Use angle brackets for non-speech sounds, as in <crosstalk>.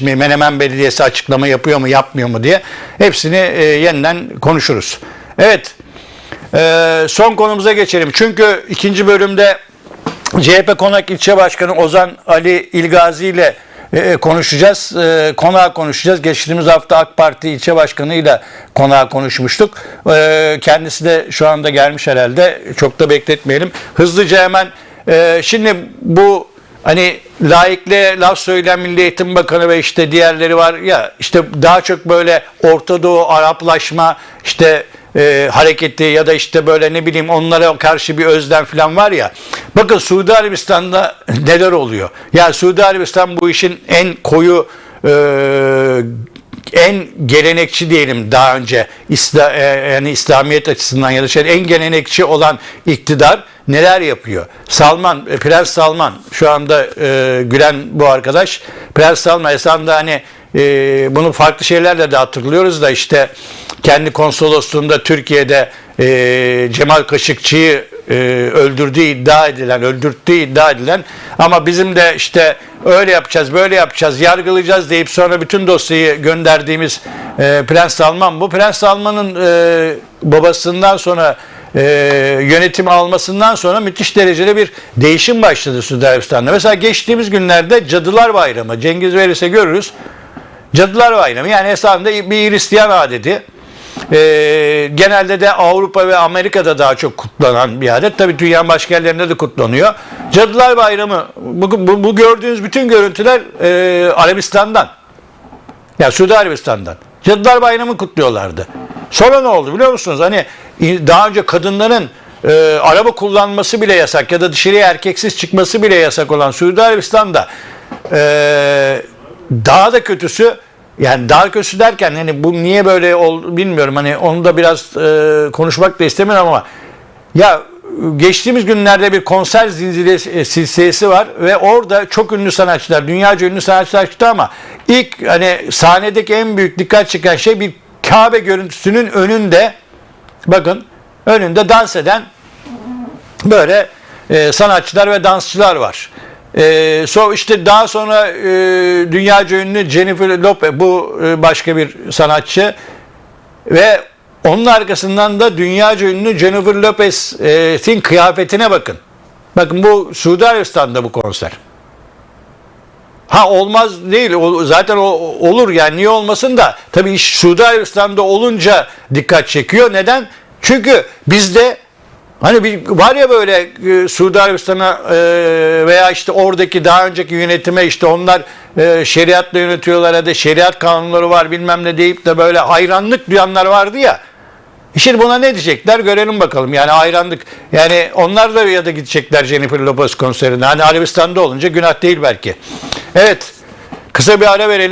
mi? Menemen Belediyesi açıklama yapıyor mu yapmıyor mu diye hepsini e, yeniden konuşuruz. Evet e, son konumuza geçelim. Çünkü ikinci bölümde CHP Konak İlçe Başkanı Ozan Ali İlgazi ile e, konuşacağız. E, konağa konuşacağız. Geçtiğimiz hafta AK Parti ilçe başkanıyla konağa konuşmuştuk. E, kendisi de şu anda gelmiş herhalde. Çok da bekletmeyelim. Hızlıca hemen e, şimdi bu hani laikliğe laf söyleyen Milli Eğitim Bakanı ve işte diğerleri var ya işte daha çok böyle Orta Doğu Araplaşma işte e, hareketi ya da işte böyle ne bileyim onlara karşı bir özlem falan var ya. Bakın Suudi Arabistan'da <laughs> neler oluyor? Yani Suudi Arabistan bu işin en koyu e, en gelenekçi diyelim daha önce İsla, e, yani İslamiyet açısından ya da şey en gelenekçi olan iktidar neler yapıyor? Salman, e, Prens Salman şu anda e, gülen bu arkadaş. Prens Salman esasında hani e, bunu farklı şeylerle de hatırlıyoruz da işte kendi konsolosluğunda Türkiye'de e, Cemal Kaşıkçı'yı e, öldürdüğü iddia edilen, öldürttüğü iddia edilen ama bizim de işte öyle yapacağız, böyle yapacağız, yargılayacağız deyip sonra bütün dosyayı gönderdiğimiz e, Prens Salman bu. Prens Salman'ın e, babasından sonra e, yönetim almasından sonra müthiş derecede bir değişim başladı Suudi Arabistan'da. Mesela geçtiğimiz günlerde Cadılar Bayramı, Cengiz verirse görürüz. Cadılar Bayramı yani esasında bir Hristiyan adeti. Ee, genelde de Avrupa ve Amerika'da daha çok kutlanan bir adet. Tabii dünyanın başka yerlerinde de kutlanıyor. Cadılar Bayramı, bu, bu, bu gördüğünüz bütün görüntüler e, Arabistan'dan. Ya Suudi Arabistan'dan. Cadılar Bayramı kutluyorlardı. Sonra ne oldu biliyor musunuz? Hani daha önce kadınların e, araba kullanması bile yasak ya da dışarıya erkeksiz çıkması bile yasak olan Suudi Arabistan'da e, daha da kötüsü yani daha kötüsü derken hani bu niye böyle ol, bilmiyorum hani onu da biraz e, konuşmak da istemiyorum ama ya geçtiğimiz günlerde bir konser zinciri e, silsilesi var ve orada çok ünlü sanatçılar, dünyaca ünlü sanatçılar çıktı ama ilk hani sahnedeki en büyük dikkat çeken şey bir Kabe görüntüsünün önünde bakın önünde dans eden böyle e, sanatçılar ve dansçılar var. E, so işte daha sonra e, dünyaca ünlü Jennifer Lopez bu e, başka bir sanatçı ve onun arkasından da dünyaca ünlü Jennifer Lopez'in kıyafetine bakın. Bakın bu Suudi Arabistan'da bu konser. Ha olmaz değil. O, zaten o, olur yani niye olmasın da tabii iş Suudi Arabistan'da olunca dikkat çekiyor. Neden? Çünkü bizde Hani bir var ya böyle e, Suudi Arabistan'a e, veya işte oradaki daha önceki yönetime işte onlar e, şeriatla yönetiyorlar ya da şeriat kanunları var bilmem ne deyip de böyle hayranlık duyanlar vardı ya. Şimdi buna ne diyecekler görelim bakalım. Yani hayranlık yani onlar da ya da gidecekler Jennifer Lopez konserine. Hani Arabistan'da olunca günah değil belki. Evet kısa bir ara verelim.